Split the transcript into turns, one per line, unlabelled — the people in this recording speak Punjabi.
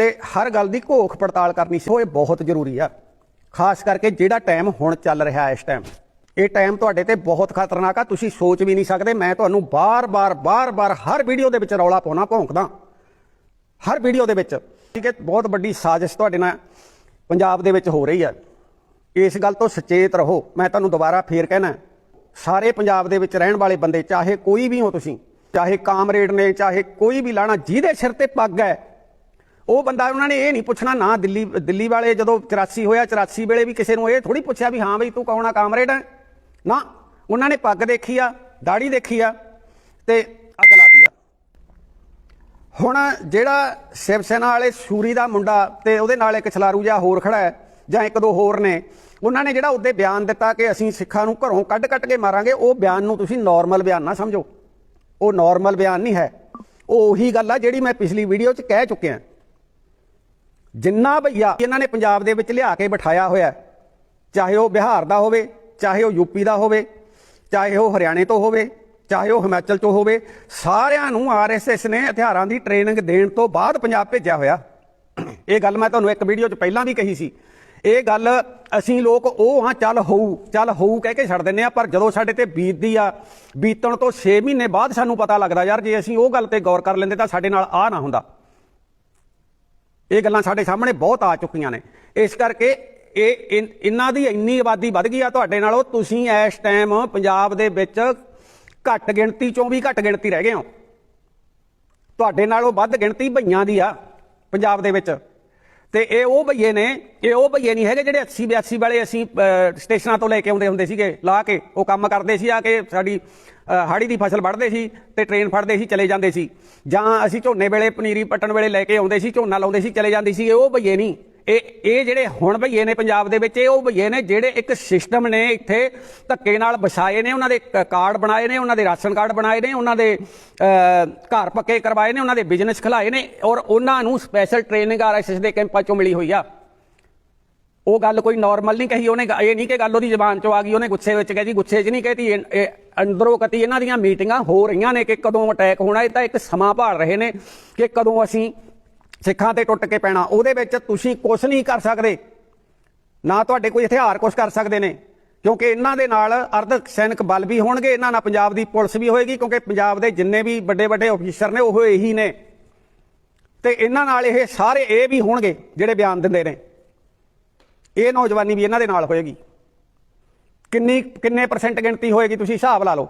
ਤੇ ਹਰ ਗੱਲ ਦੀ ਘੋਖ ਪੜਤਾਲ ਕਰਨੀ ਸੋ। ਇਹ ਬਹੁਤ ਜ਼ਰੂਰੀ ਆ। ਖਾਸ ਕਰਕੇ ਜਿਹੜਾ ਟਾਈਮ ਹੁਣ ਚੱਲ ਰਿਹਾ ਇਸ ਟਾਈਮ। ਇਹ ਟਾਈਮ ਤੁਹਾਡੇ ਤੇ ਬਹੁਤ ਖਤਰਨਾਕ ਆ। ਤੁਸੀਂ ਸੋਚ ਵੀ ਨਹੀਂ ਸਕਦੇ। ਮੈਂ ਤੁਹਾਨੂੰ ਬਾਰ-ਬਾਰ ਬਾਰ-ਬਾਰ ਹਰ ਵੀਡੀਓ ਦੇ ਵਿੱਚ ਰੌਲਾ ਪਾਉਣਾ, ਭੌਂਕਦਾ। ਹਰ ਵੀਡੀਓ ਦੇ ਵਿੱਚ। ਠੀਕ ਹੈ, ਬਹੁਤ ਵੱਡੀ ਸਾਜ਼ਿਸ਼ ਤੁਹਾਡੇ ਨਾਲ ਪੰਜਾਬ ਦੇ ਵਿੱਚ ਹੋ ਰਹੀ ਹੈ ਇਸ ਗੱਲ ਤੋਂ ਸੁਚੇਤ ਰਹੋ। ਮੈਂ ਤੁਹਾਨੂੰ ਦੁਬਾਰਾ ਫੇਰ ਕਹਿਣਾ ਸਾਰੇ ਪੰਜਾਬ ਦੇ ਵਿੱਚ ਰਹਿਣ ਵਾਲੇ ਬੰਦੇ, ਚਾਹੇ ਕੋਈ ਵੀ ਹੋ ਤੁਸੀਂ, ਚਾਹੇ ਕਾਮਰੇਡ ਨੇ, ਚਾਹੇ ਕੋਈ ਵੀ ਲਾਣਾ, ਜਿਹਦੇ ਸਿਰ ਤੇ ਪੱਗ ਹੈ ਉਹ ਬੰਦਾ ਉਹਨਾਂ ਨੇ ਇਹ ਨਹੀਂ ਪੁੱਛਣਾ ਨਾ ਦਿੱਲੀ ਦਿੱਲੀ ਵਾਲੇ ਜਦੋਂ 84 ਹੋਇਆ 84 ਵੇਲੇ ਵੀ ਕਿਸੇ ਨੂੰ ਇਹ ਥੋੜੀ ਪੁੱਛਿਆ ਵੀ ਹਾਂ ਬਈ ਤੂੰ ਕੌਣਾ ਕਾਮਰੇਡ ਹੈ ਨਾ, ਉਹਨਾਂ ਨੇ ਪੱਗ ਦੇਖੀ ਆ ਦਾੜੀ ਦੇਖੀ ਆ ਤੇ ਅੱਗ ਲਾਤੀ ਆ। ਹੁਣ ਜਿਹੜਾ ਸ਼ਿਵ ਸੈਨਾ ਵਾਲੇ ਸੂਰੀ ਦਾ ਮੁੰਡਾ ਤੇ ਉਹਦੇ ਨਾਲ ਇੱਕ ਛਲਾਰੂ ਜਿਹਾ ਹੋਰ ਖੜਾ ਹੈ, ਜਾਂ ਇੱਕ ਦੋ ਹੋਰ ਨੇ, ਉਹਨਾਂ ਨੇ ਜਿਹੜਾ ਉਹਦੇ ਬਿਆਨ ਦਿੱਤਾ ਕਿ ਅਸੀਂ ਸਿੱਖਾਂ ਨੂੰ ਘਰੋਂ ਕੱਢ ਕੱਢ ਕੇ ਮਾਰਾਂਗੇ, ਉਹ ਬਿਆਨ ਨੂੰ ਤੁਸੀਂ ਨਾਰਮਲ ਬਿਆਨ ਨਾ ਸਮਝੋ। ਉਹ ਨਾਰਮਲ ਬਿਆਨ ਨਹੀਂ ਹੈ। ਉਹ ਉਹੀ ਗੱਲ ਆ ਜਿਹੜੀ ਮੈਂ ਪਿਛਲੀ ਵੀਡੀਓ 'ਚ ਕਹਿ ਚੁੱਕਿਆ। ਜਿੰਨਾ ਭਈਆ ਇਹਨਾਂ ਨੇ ਪੰਜਾਬ ਦੇ ਵਿੱਚ ਲਿਆ ਕੇ ਬਿਠਾਇਆ ਹੋਇਆ ਚਾਹੇ ਉਹ ਬਿਹਾਰ ਦਾ ਹੋਵੇ, ਚਾਹੇ ਉਹ ਯੂਪੀ ਦਾ ਹੋਵੇ, ਚਾਹੇ ਉਹ ਹਰਿਆਣੇ ਤੋਂ ਹੋਵੇ, ਚਾਹੇ ਉਹ ਹਿਮਾਚਲ ਤੋਂ ਹੋਵੇ, ਸਾਰਿਆਂ ਨੂੰ ਆਰਐਸਐਸ ਨੇ ਹਥਿਆਰਾਂ ਦੀ ਟ੍ਰੇਨਿੰਗ ਦੇਣ ਤੋਂ ਬਾਅਦ ਪੰਜਾਬ ਭੇਜਿਆ ਹੋਇਆ। ਇਹ ਗੱਲ ਮੈਂ ਤੁਹਾਨੂੰ ਇੱਕ ਵੀਡੀਓ 'ਚ ਪਹਿਲਾਂ ਵੀ ਕਹੀ ਸੀ। ਇਹ ਗੱਲ ਅਸੀਂ ਲੋਕ ਉਹ ਹਾਂ, ਚੱਲ ਹੋਊ ਚੱਲ ਹੋਊ ਕਹਿ ਕੇ ਛੱਡ ਦਿੰਨੇ ਆ ਪਰ ਜਦੋਂ ਸਾਡੇ ਤੇ ਬੀਤਦੀ ਆ, ਬੀਤਣ ਤੋਂ 6 ਮਹੀਨੇ ਬਾਅਦ ਸਾਨੂੰ ਪਤਾ ਲੱਗਦਾ, ਯਾਰ ਜੇ ਅਸੀਂ ਉਹ ਗੱਲ ਤੇ ਗੌਰ ਕਰ ਲੈਂਦੇ ਤਾਂ ਸਾਡੇ ਨਾਲ ਆ ਨਾ ਹੁੰਦਾ। ਇਹ ਗੱਲਾਂ ਸਾਡੇ ਸਾਹਮਣੇ ਬਹੁਤ ਆ ਚੁੱਕੀਆਂ ਨੇ। ਇਸ ਕਰਕੇ ਇਹ ਇਨ- ਇਹਨਾਂ ਦੀ ਇੰਨੀ ਆਬਾਦੀ ਵੱਧ ਗਈ ਆ ਤੁਹਾਡੇ ਨਾਲੋਂ, ਤੁਸੀਂ ਇਸ ਟਾਈਮ ਪੰਜਾਬ ਦੇ ਵਿੱਚ ਘੱਟ ਗਿਣਤੀ ਚੋਂ ਵੀ ਘੱਟ ਗਿਣਤੀ ਰਹਿ ਗਏ ਹੋ। ਤੁਹਾਡੇ ਨਾਲੋਂ ਵੱਧ ਗਿਣਤੀ ਭਈਆਂ ਦੀ ਆ ਪੰਜਾਬ ਦੇ ਵਿੱਚ। ਤੇ ਇਹ ਉਹ ਭਈਏ ਨੇ, ਇਹ ਉਹ ਭਈਏ ਨਹੀਂ ਹੈਗੇ ਜਿਹੜੇ 80 82 ਵਾਲੇ ਅਸੀਂ ਸਟੇਸ਼ਨਾਂ ਤੋਂ ਲੈ ਕੇ ਆਉਂਦੇ ਹੁੰਦੇ ਸੀਗੇ, ਲਾ ਕੇ, ਉਹ ਕੰਮ ਕਰਦੇ ਸੀ ਆ ਕੇ ਸਾਡੀ ਹਾੜੀ ਦੀ ਫਸਲ ਵੱਢਦੇ ਸੀ ਤੇ ਟ੍ਰੇਨ ਫੜਦੇ ਸੀ, ਚਲੇ ਜਾਂਦੇ ਸੀ। ਜਾਂ ਅਸੀਂ ਝੋਨੇ ਵੇਲੇ, ਪਨੀਰੀ ਪੱਟਣ ਵੇਲੇ ਲੈ ਕੇ ਆਉਂਦੇ ਸੀ, ਝੋਨਾ ਲਾਉਂਦੇ ਸੀ, ਚਲੇ ਜਾਂਦੇ ਸੀ, ਇਹ ਉਹ ਭਈਏ ਨਹੀਂ। ਇਹ ਇਹ ਜਿਹੜੇ ਹੁਣ ਭਈਏ ਨੇ ਪੰਜਾਬ ਦੇ ਵਿੱਚ, ਇਹ ਉਹ ਭਈਏ ਨੇ ਜਿਹੜੇ ਇੱਕ ਸਿਸਟਮ ਨੇ ਇੱਥੇ ਧੱਕੇ ਨਾਲ ਵਸਾਏ ਨੇ, ਉਹਨਾਂ ਦੇ ਕ- ਕਾਰਡ ਬਣਾਏ ਨੇ, ਉਹਨਾਂ ਦੇ ਰਾਸ਼ਨ ਕਾਰਡ ਬਣਾਏ ਨੇ, ਉਹਨਾਂ ਦੇ ਘਰ ਪੱਕੇ ਕਰਵਾਏ ਨੇ, ਉਹਨਾਂ ਦੇ ਬਿਜ਼ਨਸ ਖਿਲਾਏ ਨੇ ਔਰ ਉਹਨਾਂ ਨੂੰ ਸਪੈਸ਼ਲ ਟ੍ਰੇਨਿੰਗ ਆਰਐਸਐਸ ਦੇ ਕੈਂਪਾਂ ਚੋਂ ਮਿਲੀ ਹੋਈ ਆ। ਉਹ ਗੱਲ ਕੋਈ ਨਾਰਮਲ ਨਹੀਂ ਕਹੀ ਉਹਨੇ, ਇਹ ਨਹੀਂ ਕਿ ਗੱਲ ਉਹਦੀ ਜ਼ਬਾਨ ਚੋਂ ਆ ਗਈ, ਉਹਨੇ ਗੁੱਸੇ ਵਿੱਚ ਕਹੀ ਗੁੱਸੇ 'ਚ ਨਹੀਂ ਕਹਤੀ, ਇਹ- ਅੰਦਰੋਂ ਕਤੀ ਇਹਨਾਂ ਦੀਆਂ ਮੀਟਿੰਗਾਂ ਹੋ ਰਹੀਆਂ ਨੇ ਕਿ ਕਦੋਂ ਅਟੈਕ ਹੋਣਾ, ਇਹ ਤਾਂ ਇੱਕ ਸਮਾਂ ਭਾਲ ਰਹੇ ਨੇ ਕਿ ਕਦੋਂ ਅਸੀਂ ਸਿੱਖਾਂ ਤੇ ਟੁੱਟ ਕੇ ਪੈਣਾ, ਉਹਦੇ ਵਿੱਚ ਤੁਸੀਂ ਕੁਝ ਨਹੀਂ ਕਰ ਸਕਦੇ। ਨਾ ਤੁਹਾਡੇ ਕੋਈ ਹਥਿਆਰ ਕੁਝ ਕਰ ਸਕਦੇ ਨੇ, ਕਿਉਂਕਿ ਇਹਨਾਂ ਦੇ ਨਾਲ ਅਰਧ ਸੈਨਿਕ ਬਲ ਵੀ ਹੋਣਗੇ, ਇਹਨਾਂ ਨਾਲ ਪੰਜਾਬ ਦੀ ਪੁਲਿਸ ਵੀ ਹੋਏਗੀ, ਕਿਉਂਕਿ ਪੰਜਾਬ ਦੇ ਜਿੰਨੇ ਵੀ ਵੱਡੇ ਵੱਡੇ ਅਫੀਸਰ ਨੇ, ਉਹ ਇਹੀ ਨੇ। ਤੇ ਇਹਨਾਂ ਨਾਲ ਇਹ ਸਾਰੇ ਇਹ ਵੀ ਹੋਣਗੇ, ਜਿਹੜੇ ਬਿਆਨ ਦਿੰਦੇ ਨੇ। ਇਹ ਨੌਜਵਾਨੀ ਵੀ ਇਹਨਾਂ ਦੇ ਨਾਲ ਹੋਏਗੀ। ਕਿੰਨੀ, ਕਿੰਨੇ ਪਰਸੈਂਟ ਗਿਣਤੀ ਹੋਏਗੀ, ਤੁਸੀਂ ਹਿਸਾਬ ਲਾ ਲਓ।